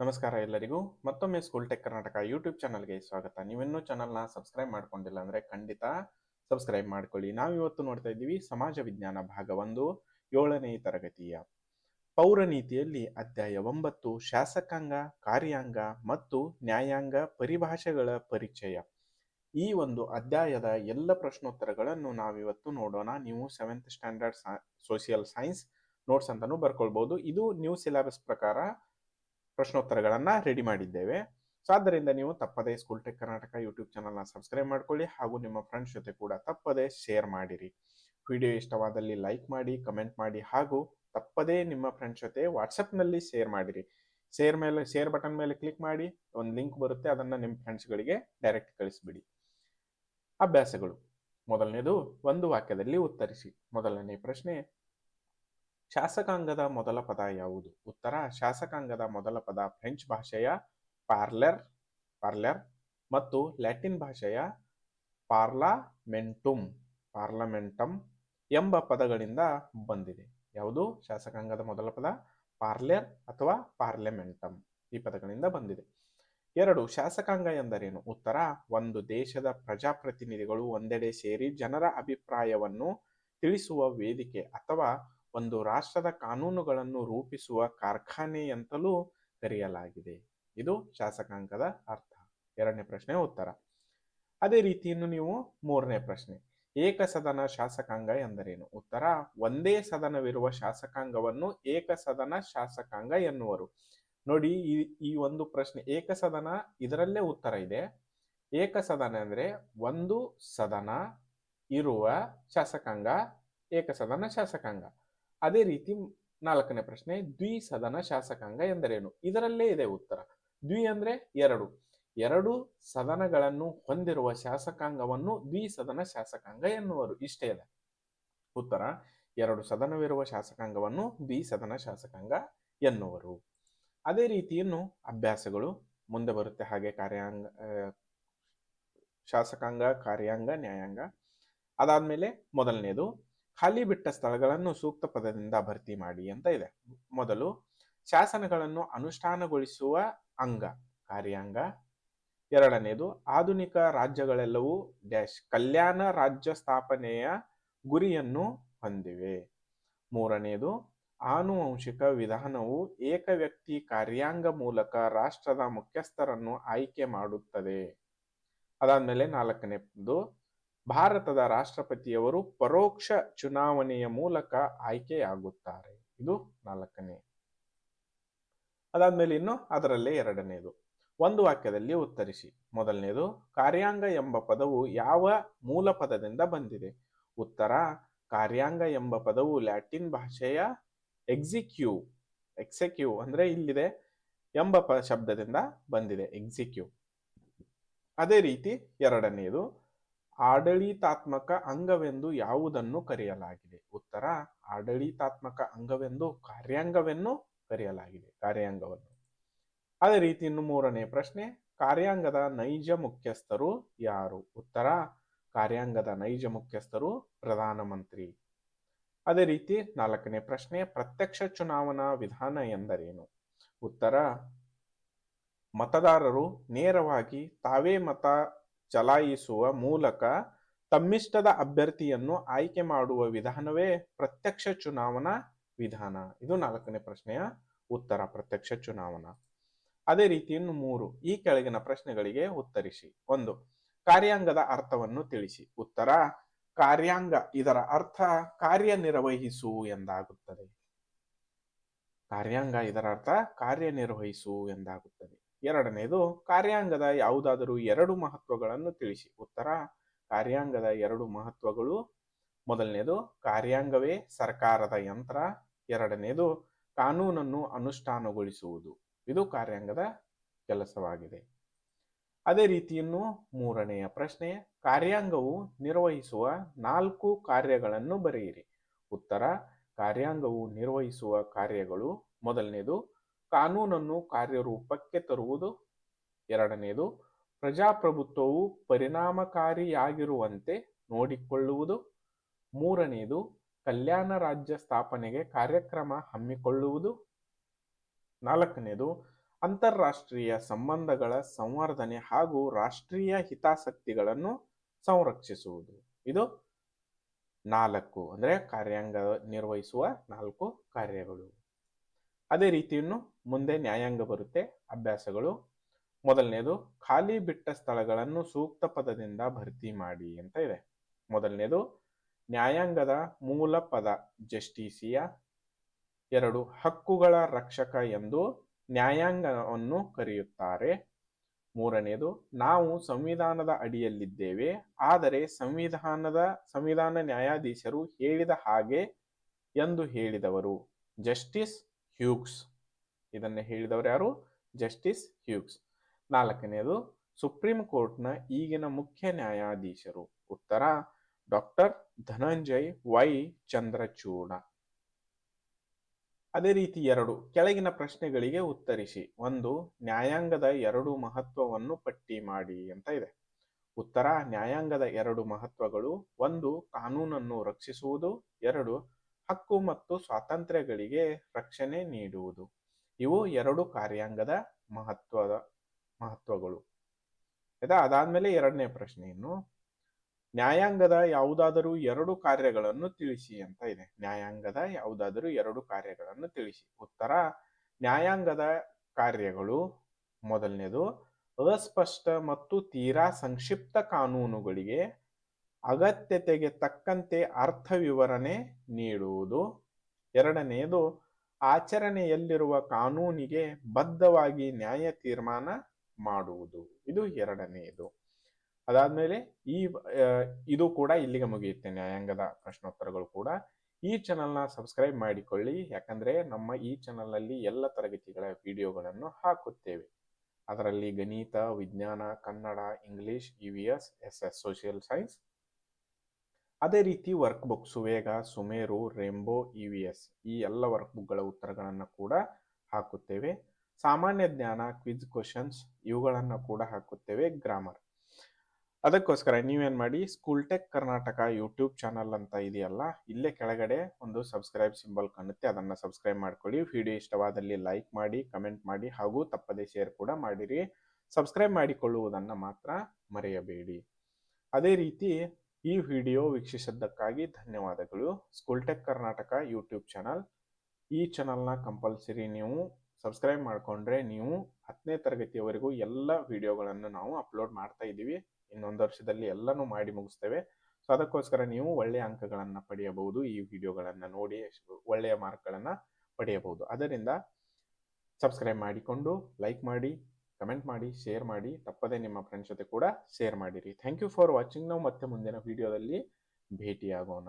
ನಮಸ್ಕಾರ ಎಲ್ಲರಿಗೂ. ಮತ್ತೊಮ್ಮೆ ಸ್ಕೂಲ್ ಟೆಕ್ ಕರ್ನಾಟಕ ಯೂಟ್ಯೂಬ್ ಚಾನಲ್ಗೆ ಸ್ವಾಗತ. ನೀವಿನ್ನೂ ಚಾನಲ್ನ ಸಬ್ಸ್ಕ್ರೈಬ್ ಮಾಡ್ಕೊಂಡಿಲ್ಲ ಅಂದರೆ ಖಂಡಿತ ಸಬ್ಸ್ಕ್ರೈಬ್ ಮಾಡ್ಕೊಳ್ಳಿ. ನಾವು ಇವತ್ತು ನೋಡ್ತಾ ಇದ್ದೀವಿ ಸಮಾಜ ವಿಜ್ಞಾನ ಭಾಗ ಒಂದು, ಏಳನೇ ತರಗತಿಯ. ಪೌರ ನೀತಿಯಲ್ಲಿ ಅಧ್ಯಾಯ ಒಂಬತ್ತು, ಶಾಸಕಾಂಗ, ಕಾರ್ಯಾಂಗ ಮತ್ತು ನ್ಯಾಯಾಂಗ ಪರಿಭಾಷೆಗಳ ಪರಿಚಯ. ಈ ಒಂದು ಅಧ್ಯಾಯದ ಎಲ್ಲ ಪ್ರಶ್ನೋತ್ತರಗಳನ್ನು ನಾವಿವತ್ತು ನೋಡೋಣ. ನೀವು seventh standard social science notes ಅಂತಾನು ಬರ್ಕೊಳ್ಬಹುದು ಇದು ನ್ಯೂ ಸಿಲೆಬಸ್ ಪ್ರಕಾರ ಪ್ರಶ್ನೋತ್ತರಗಳನ್ನ ರೆಡಿ ಮಾಡಿದ್ದೇವೆ. ಸೊ ಆದ್ದರಿಂದ ನೀವು ತಪ್ಪದೇ ಸ್ಕೂಲ್ ಟೆಕ್ ಕರ್ನಾಟಕ ಯೂಟ್ಯೂಬ್ ಚಾನಲ್ನ ಸಬ್ಸ್ಕ್ರೈಬ್ ಮಾಡ್ಕೊಳ್ಳಿ ಹಾಗೂ ನಿಮ್ಮ ಫ್ರೆಂಡ್ಸ್ ಜೊತೆ ಕೂಡ ತಪ್ಪದೇ ಶೇರ್ ಮಾಡಿರಿ. ವಿಡಿಯೋ ಇಷ್ಟವಾದಲ್ಲಿ ಲೈಕ್ ಮಾಡಿ ಕಮೆಂಟ್ ಮಾಡಿ ಹಾಗೂ ತಪ್ಪದೇ ನಿಮ್ಮ ಫ್ರೆಂಡ್ಸ್ ಜೊತೆ ವಾಟ್ಸಪ್ನಲ್ಲಿ ಶೇರ್ ಮಾಡಿರಿ. ಶೇರ್ ಮೇಲೆ ಶೇರ್ ಬಟನ್ ಮೇಲೆ ಕ್ಲಿಕ್ ಮಾಡಿ, ಒಂದು ಲಿಂಕ್ ಬರುತ್ತೆ, ಅದನ್ನು ನಿಮ್ಮ ಫ್ರೆಂಡ್ಸ್ಗಳಿಗೆ ಡೈರೆಕ್ಟ್ ಕಳಿಸ್ಬಿಡಿ. ಅಭ್ಯಾಸಗಳು. ಮೊದಲನೇದು, ಒಂದು ವಾಕ್ಯದಲ್ಲಿ ಉತ್ತರಿಸಿ. ಮೊದಲನೇ ಪ್ರಶ್ನೆ ಶಾಸಕಾಂಗದ ಮೊದಲ ಪದ ಯಾವುದು? ಉತ್ತರ, ಶಾಸಕಾಂಗದ ಮೊದಲ ಪದ ಫ್ರೆಂಚ್ ಭಾಷೆಯ ಪಾರ್ಲರ್ ಪಾರ್ಲರ್ ಮತ್ತು ಲ್ಯಾಟಿನ್ ಭಾಷೆಯ ಪಾರ್ಲಾಮೆಂಟುಮ್ ಪಾರ್ಲಮೆಂಟಮ್ ಎಂಬ ಪದಗಳಿಂದ ಬಂದಿದೆ. ಯಾವುದು? ಶಾಸಕಾಂಗದ ಮೊದಲ ಪದ ಪಾರ್ಲರ್ ಅಥವಾ ಪಾರ್ಲೆಮೆಂಟಮ್ ಈ ಪದಗಳಿಂದ ಬಂದಿದೆ. ಎರಡು, ಶಾಸಕಾಂಗ ಎಂದರೇನು? ಉತ್ತರ, ಒಂದು ದೇಶದ ಪ್ರಜಾಪ್ರತಿನಿಧಿಗಳು ಒಂದೆಡೆ ಸೇರಿ ಜನರ ಅಭಿಪ್ರಾಯವನ್ನು ತಿಳಿಸುವ ವೇದಿಕೆ ಅಥವಾ ಒಂದು ರಾಷ್ಟ್ರದ ಕಾನೂನುಗಳನ್ನು ರೂಪಿಸುವ ಕಾರ್ಖಾನೆ ಅಂತಲೂ ಕರೆಯಲಾಗಿದೆ ಇದು ಶಾಸಕಾಂಗದ ಅರ್ಥ. ಎರಡನೇ ಪ್ರಶ್ನೆ ಉತ್ತರ. ಅದೇ ರೀತಿಯನ್ನು ನೀವು ಮೂರನೇ ಪ್ರಶ್ನೆ. ಏಕಸದನ ಶಾಸಕಾಂಗ ಎಂದರೇನು? ಉತ್ತರ, ಒಂದೇ ಸದನವಿರುವ ಶಾಸಕಾಂಗವನ್ನು ಏಕಸದನ ಶಾಸಕಾಂಗ ಎನ್ನುವರು. ನೋಡಿ, ಈ ಈ ಒಂದು ಪ್ರಶ್ನೆ, ಏಕಸದನ ಇದರಲ್ಲೇ ಉತ್ತರ ಇದೆ. ಏಕಸದನ ಅಂದ್ರೆ ಒಂದು ಸದನ ಇರುವ ಶಾಸಕಾಂಗ, ಏಕಸದನ ಶಾಸಕಾಂಗ. ಅದೇ ರೀತಿ ನಾಲ್ಕನೇ ಪ್ರಶ್ನೆ ದ್ವಿಸದನ ಶಾಸಕಾಂಗ ಎಂದರೇನು? ಇದರಲ್ಲೇ ಇದೆ ಉತ್ತರ. ದ್ವಿ ಅಂದ್ರೆ ಎರಡು. ಎರಡು ಸದನಗಳನ್ನು ಹೊಂದಿರುವ ಶಾಸಕಾಂಗವನ್ನು ದ್ವಿಸದನ ಶಾಸಕಾಂಗ ಎನ್ನುವರು. ಇಷ್ಟೇ ಇದೆ. ಉತ್ತರ. ಎರಡು ಸದನವಿರುವ ಶಾಸಕಾಂಗವನ್ನು ದ್ವಿಸದನ ಶಾಸಕಾಂಗ ಎನ್ನುವರು. ಅದೇ ರೀತಿಯನ್ನು ಅಭ್ಯಾಸಗಳು ಮುಂದೆ ಬರುತ್ತೆ. ಹಾಗೆ ಕಾರ್ಯಾಂಗ ಶಾಸಕಾಂಗ, ಕಾರ್ಯಾಂಗ, ನ್ಯಾಯಾಂಗ. ಅದಾದ್ಮೇಲೆ ಮೊದಲನೇದು ಖಾಲಿ ಬಿಟ್ಟ ಸ್ಥಳಗಳನ್ನು ಸೂಕ್ತ ಪದದಿಂದ ಭರ್ತಿ ಮಾಡಿ ಅಂತ ಇದೆ. ಮೊದಲು ಶಾಸನಗಳನ್ನು ಅನುಷ್ಠಾನಗೊಳಿಸುವ ಅಂಗ, ಕಾರ್ಯಾಂಗ. ಎರಡನೇದು, ಆಧುನಿಕ ರಾಜ್ಯಗಳೆಲ್ಲವೂ ಡ್ಯಾಶ್, ಕಲ್ಯಾಣ ರಾಜ್ಯ ಸ್ಥಾಪನೆಯ ಗುರಿಯನ್ನು ಹೊಂದಿವೆ. ಮೂರನೆಯದು ಆನುವಂಶಿಕ ವಿಧಾನವು ಏಕ ವ್ಯಕ್ತಿ ಕಾರ್ಯಾಂಗ ಮೂಲಕ ರಾಷ್ಟ್ರದ ಮುಖ್ಯಸ್ಥರನ್ನು ಆಯ್ಕೆ ಮಾಡುತ್ತದೆ. ಅದಾದ್ಮೇಲೆ ನಾಲ್ಕನೇದು ಭಾರತದ ರಾಷ್ಟ್ರಪತಿಯವರು ಪರೋಕ್ಷ ಚುನಾವಣೆಯ ಮೂಲಕ ಆಯ್ಕೆಯಾಗುತ್ತಾರೆ. ಇದು ನಾಲ್ಕನೇ. ಅದಾದ್ಮೇಲೆ ಇನ್ನು ಅದರಲ್ಲೇ ಎರಡನೇದು. ಒಂದು ವಾಕ್ಯದಲ್ಲಿ ಉತ್ತರಿಸಿ. ಮೊದಲನೇದು, ಕಾರ್ಯಾಂಗ ಎಂಬ ಪದವು ಯಾವ ಮೂಲ ಪದದಿಂದ ಬಂದಿದೆ? ಉತ್ತರ, ಕಾರ್ಯಾಂಗ ಎಂಬ ಪದವು ಲ್ಯಾಟಿನ್ ಭಾಷೆಯ ಎಕ್ಸಿಕ್ಯೂ ಎಕ್ಸೆಕ್ಯೂ ಅಂದ್ರೆ ಇಲ್ಲಿದೆ ಎಂಬ ಪ ಶಬ್ದದಿಂದ ಬಂದಿದೆ. ಎಕ್ಸಿಕ್ಯೂ. ಅದೇ ರೀತಿ ಎರಡನೆಯದು ಆಡಳಿತಾತ್ಮಕ ಅಂಗವೆಂದು ಯಾವುದನ್ನು ಕರೆಯಲಾಗಿದೆ? ಉತ್ತರ, ಆಡಳಿತಾತ್ಮಕ ಅಂಗವೆಂದು ಕಾರ್ಯಾಂಗವೆನ್ನು ಕರೆಯಲಾಗಿದೆ, ಕಾರ್ಯಾಂಗವನ್ನು. ಅದೇ ರೀತಿ ಇನ್ನು ಮೂರನೇ ಪ್ರಶ್ನೆ, ಕಾರ್ಯಾಂಗದ ನೈಜ ಮುಖ್ಯಸ್ಥರು ಯಾರು? ಉತ್ತರ, ಕಾರ್ಯಾಂಗದ ನೈಜ ಮುಖ್ಯಸ್ಥರು ಪ್ರಧಾನಮಂತ್ರಿ ಅದೇ ರೀತಿ ನಾಲ್ಕನೇ ಪ್ರಶ್ನೆ, ಪ್ರತ್ಯಕ್ಷ ಚುನಾವಣಾ ವಿಧಾನ ಎಂದರೇನು? ಉತ್ತರ, ಮತದಾರರು ನೇರವಾಗಿ ತಾವೇ ಮತ ಚಲಾಯಿಸುವ ಮೂಲಕ ತಮ್ಮಿಷ್ಟದ ಅಭ್ಯರ್ಥಿಯನ್ನು ಆಯ್ಕೆ ಮಾಡುವ ವಿಧಾನವೇ ಪ್ರತ್ಯಕ್ಷ ಚುನಾವಣಾ ವಿಧಾನ. ಇದು ನಾಲ್ಕನೇ ಪ್ರಶ್ನೆಯ ಉತ್ತರ, ಪ್ರತ್ಯಕ್ಷ ಚುನಾವಣಾ. ಅದೇ ರೀತಿಯನ್ನು ಮೂರು, ಈ ಕೆಳಗಿನ ಪ್ರಶ್ನೆಗಳಿಗೆ ಉತ್ತರಿಸಿ. ಒಂದು, ಕಾರ್ಯಾಂಗದ ಅರ್ಥವನ್ನು ತಿಳಿಸಿ. ಉತ್ತರ, ಕಾರ್ಯಾಂಗ, ಇದರ ಅರ್ಥ ಕಾರ್ಯನಿರ್ವಹಿಸು ಎಂದಾಗುತ್ತದೆ. ಕಾರ್ಯಾಂಗ, ಇದರ ಅರ್ಥ ಕಾರ್ಯನಿರ್ವಹಿಸು ಎಂದಾಗುತ್ತದೆ. ಎರಡನೇದು ಕಾರ್ಯಾಂಗದ ಯಾವುದಾದರೂ ಎರಡು ಮಹತ್ವಗಳನ್ನು ತಿಳಿಸಿ. ಉತ್ತರ, ಕಾರ್ಯಾಂಗದ ಎರಡು ಮಹತ್ವಗಳು. ಮೊದಲನೆಯದು ಕಾರ್ಯಾಂಗವೇ ಸರ್ಕಾರದ ಯಂತ್ರ. ಎರಡನೇದು ಕಾನೂನನ್ನು ಅನುಷ್ಠಾನಗೊಳಿಸುವುದು. ಇದು ಕಾರ್ಯಾಂಗದ ಕೆಲಸವಾಗಿದೆ. ಅದೇ ರೀತಿಯನ್ನು ಮೂರನೆಯ ಪ್ರಶ್ನೆ, ಕಾರ್ಯಾಂಗವು ನಿರ್ವಹಿಸುವ ನಾಲ್ಕು ಕಾರ್ಯಗಳನ್ನು ಬರೆಯಿರಿ. ಉತ್ತರ, ಕಾರ್ಯಾಂಗವು ನಿರ್ವಹಿಸುವ ಕಾರ್ಯಗಳು. ಮೊದಲನೇದು ಕಾನೂನನ್ನು ಕಾರ್ಯರೂಪಕ್ಕೆ ತರುವುದು ಎರಡನೆಯದು ಪ್ರಜಾಪ್ರಭುತ್ವವು ಪರಿಣಾಮಕಾರಿಯಾಗಿರುವಂತೆ ನೋಡಿಕೊಳ್ಳುವುದು. ಮೂರನೆಯದು ಕಲ್ಯಾಣ ರಾಜ್ಯ ಸ್ಥಾಪನೆಗೆ ಕಾರ್ಯಕ್ರಮ ಹಮ್ಮಿಕೊಳ್ಳುವುದು. ನಾಲ್ಕನೆಯದು ಅಂತಾರಾಷ್ಟ್ರೀಯ ಸಂಬಂಧಗಳ ಸಂವರ್ಧನೆ ಹಾಗೂ ರಾಷ್ಟ್ರೀಯ ಹಿತಾಸಕ್ತಿಗಳನ್ನು ಸಂರಕ್ಷಿಸುವುದು. ಇದು ನಾಲ್ಕು ಅಂದರೆ ಕಾರ್ಯಾಂಗ ನಿರ್ವಹಿಸುವ ನಾಲ್ಕು ಕಾರ್ಯಗಳು. ಅದೇ ರೀತಿ ಇನ್ನು ಮುಂದೆ ನ್ಯಾಯಾಂಗ ಬರುತ್ತೆ, ಅಭ್ಯಾಸಗಳು. ಮೊದಲನೇದು, ಖಾಲಿ ಬಿಟ್ಟ ಸ್ಥಳಗಳನ್ನು ಸೂಕ್ತ ಪದದಿಂದ ಭರ್ತಿ ಮಾಡಿ ಅಂತ ಇದೆ. ಮೊದಲನೇದು, ನ್ಯಾಯಾಂಗದ ಮೂಲ ಪದ ಜಸ್ಟಿಸಿಯ. ಎರಡು, ಹಕ್ಕುಗಳ ರಕ್ಷಕ ಎಂದು ನ್ಯಾಯಾಂಗವನ್ನು ಕರೆಯುತ್ತಾರೆ. ಮೂರನೆಯದು ನಾವು ಸಂವಿಧಾನದ ಅಡಿಯಲ್ಲಿದ್ದೇವೆ, ಆದರೆ ಸಂವಿಧಾನದ, ಸಂವಿಧಾನ ನ್ಯಾಯಾಧೀಶರು ಹೇಳಿದ ಹಾಗೆ ಎಂದು ಹೇಳಿದವರು. ಜಸ್ಟಿಸ್ ಹ್ಯೂಗ್ಸ್ ಇದನ್ನು ಹೇಳಿದವರು ಯಾರು? Justice Hughes. ನಾಲ್ಕನೆಯದು ಸುಪ್ರೀಂ ಕೋರ್ಟ್ನ ಈಗಿನ ಮುಖ್ಯ ನ್ಯಾಯಾಧೀಶರು. ಉತ್ತರ, ಡಾಕ್ಟರ್ ಧನಂಜಯ್ ವೈ ಚಂದ್ರಚೂಡ. ಅದೇ ರೀತಿ ಎರಡು, ಕೆಳಗಿನ ಪ್ರಶ್ನೆಗಳಿಗೆ ಉತ್ತರಿಸಿ. ಒಂದು, ನ್ಯಾಯಾಂಗದ ಎರಡು ಮಹತ್ವವನ್ನು ಪಟ್ಟಿ ಮಾಡಿ ಅಂತ ಇದೆ. ಉತ್ತರ, ನ್ಯಾಯಾಂಗದ ಎರಡು ಮಹತ್ವಗಳು. ಒಂದು, ಕಾನೂನನ್ನು ರಕ್ಷಿಸುವುದು. ಎರಡು, ಹಕ್ಕು ಮತ್ತು ಸ್ವಾತಂತ್ರ್ಯಗಳಿಗೆ ರಕ್ಷಣೆ ನೀಡುವುದು. ಇವು ಎರಡು ಕಾರ್ಯಾಂಗದ ಮಹತ್ವದ ಮಹತ್ವಗಳು. ಆಯ್ತಾ ಅದಾದ್ಮೇಲೆ ಎರಡನೇ ಪ್ರಶ್ನೆ ಇನ್ನು ನ್ಯಾಯಾಂಗದ ಯಾವುದಾದರೂ ಎರಡು ಕಾರ್ಯಗಳನ್ನು ತಿಳಿಸಿ ಅಂತ ಇದೆ. ನ್ಯಾಯಾಂಗದ ಯಾವುದಾದರೂ ಎರಡು ಕಾರ್ಯಗಳನ್ನು ತಿಳಿಸಿ. ಉತ್ತರ, ನ್ಯಾಯಾಂಗದ ಕಾರ್ಯಗಳು, ಮೊದಲನೇದು, ಅಸ್ಪಷ್ಟ ಮತ್ತು ತೀರಾ ಸಂಕ್ಷಿಪ್ತ ಕಾನೂನುಗಳಿಗೆ ಅಗತ್ಯತೆಗೆ ತಕ್ಕಂತೆ ಅರ್ಥ ವಿವರಣೆ ನೀಡುವುದು. ಎರಡನೆಯದು ಆಚರಣೆಯಲ್ಲಿರುವ ಕಾನೂನಿಗೆ ಬದ್ಧವಾಗಿ ನ್ಯಾಯ ತೀರ್ಮಾನ ಮಾಡುವುದು. ಇದು ಎರಡನೆಯದು. ಅದಾದ್ಮೇಲೆ ಈ ಇದು ಕೂಡ ಇಲ್ಲಿಗೆ ಮುಗಿಯುತ್ತೆ ನ್ಯಾಯಾಂಗದ ಪ್ರಶ್ನೋತ್ತರಗಳು ಕೂಡ. ಈ ಚಾನಲ್ನ ಸಬ್ಸ್ಕ್ರೈಬ್ ಮಾಡಿಕೊಳ್ಳಿ. ಯಾಕಂದ್ರೆ ನಮ್ಮ ಈ ಚಾನಲ್ನಲ್ಲಿ ಎಲ್ಲ ತರಗತಿಗಳ ವಿಡಿಯೋಗಳನ್ನು ಹಾಕುತ್ತೇವೆ. ಅದರಲ್ಲಿ ಗಣಿತ, ವಿಜ್ಞಾನ, Kannada, English E V S S S social science ಅದೇ ರೀತಿ workbook Suvega, Sumeru, rainbow E V S ಈ ಎಲ್ಲ ವರ್ಕ್ ಬುಕ್ಗಳ ಉತ್ತರಗಳನ್ನು ಕೂಡ ಹಾಕುತ್ತೇವೆ. ಸಾಮಾನ್ಯ ಜ್ಞಾನ ಕ್ವಿಜ್ ಕ್ವಶನ್ಸ್ ಇವುಗಳನ್ನು ಕೂಡ ಹಾಕುತ್ತೇವೆ ಗ್ರಾಮರ್ ಅದಕ್ಕೋಸ್ಕರ ನೀವೇನು ಮಾಡಿ school tech Karnataka YouTube channel ಅಂತ ಇದೆಯಲ್ಲ, ಇಲ್ಲೇ ಕೆಳಗಡೆ ಒಂದು ಸಬ್ಸ್ಕ್ರೈಬ್ ಸಿಂಬಲ್ ಕಾಣುತ್ತೆ, ಅದನ್ನು ಸಬ್ಸ್ಕ್ರೈಬ್ ಮಾಡ್ಕೊಳ್ಳಿ. ವಿಡಿಯೋ ಇಷ್ಟವಾದಲ್ಲಿ ಲೈಕ್ ಮಾಡಿ ಕಮೆಂಟ್ ಮಾಡಿ, ಹಾಗೂ ತಪ್ಪದೆ ಶೇರ್ ಕೂಡ ಮಾಡಿರಿ. ಸಬ್ಸ್ಕ್ರೈಬ್ ಮಾಡಿಕೊಳ್ಳುವುದನ್ನು ಮಾತ್ರ ಮರೆಯಬೇಡಿ. ಅದೇ ರೀತಿ ಈ ವಿಡಿಯೋ ವೀಕ್ಷಿಸಿದ್ದಕ್ಕಾಗಿ ಧನ್ಯವಾದಗಳು. School tech Karnataka YouTube channel. ಈ ಚಾನಲ್ನ ಕಂಪಲ್ಸರಿ ನೀವು ಸಬ್ಸ್ಕ್ರೈಬ್ ಮಾಡಿಕೊಂಡ್ರೆ ನೀವು ಹತ್ತನೇ ತರಗತಿಯವರೆಗೂ ಎಲ್ಲ ವಿಡಿಯೋಗಳನ್ನು ನಾವು ಅಪ್ಲೋಡ್ ಮಾಡ್ತಾ ಇದ್ದೀವಿ. ಇನ್ನೊಂದು ವರ್ಷದಲ್ಲಿ ಎಲ್ಲನೂ ಮಾಡಿ ಮುಗಿಸ್ತೇವೆ. ಸೊ, ಅದಕ್ಕೋಸ್ಕರ ನೀವು ಒಳ್ಳೆಯ ಅಂಕಗಳನ್ನು ಪಡೆಯಬಹುದು. ಈ ವಿಡಿಯೋಗಳನ್ನು ನೋಡಿ ಒಳ್ಳೆಯ ಮಾರ್ಕ್ಗಳನ್ನು ಪಡೆಯಬಹುದು. ಅದರಿಂದ ಸಬ್ಸ್ಕ್ರೈಬ್ ಮಾಡಿಕೊಂಡು ಲೈಕ್ ಮಾಡಿ. ಕಮೆಂಟ್ ಮಾಡಿ ಶೇರ್ ಮಾಡಿ, ತಪ್ಪದೇ ನಿಮ್ಮ ಫ್ರೆಂಡ್ಸ್ ಜೊತೆ ಕೂಡ ಶೇರ್ ಮಾಡಿರಿ. ಥ್ಯಾಂಕ್ ಯು ಫಾರ್ ವಾಚಿಂಗ್ ನಾವು ಮತ್ತೆ ಮುಂದಿನ ವಿಡಿಯೋದಲ್ಲಿ ಭೇಟಿಯಾಗೋಣ.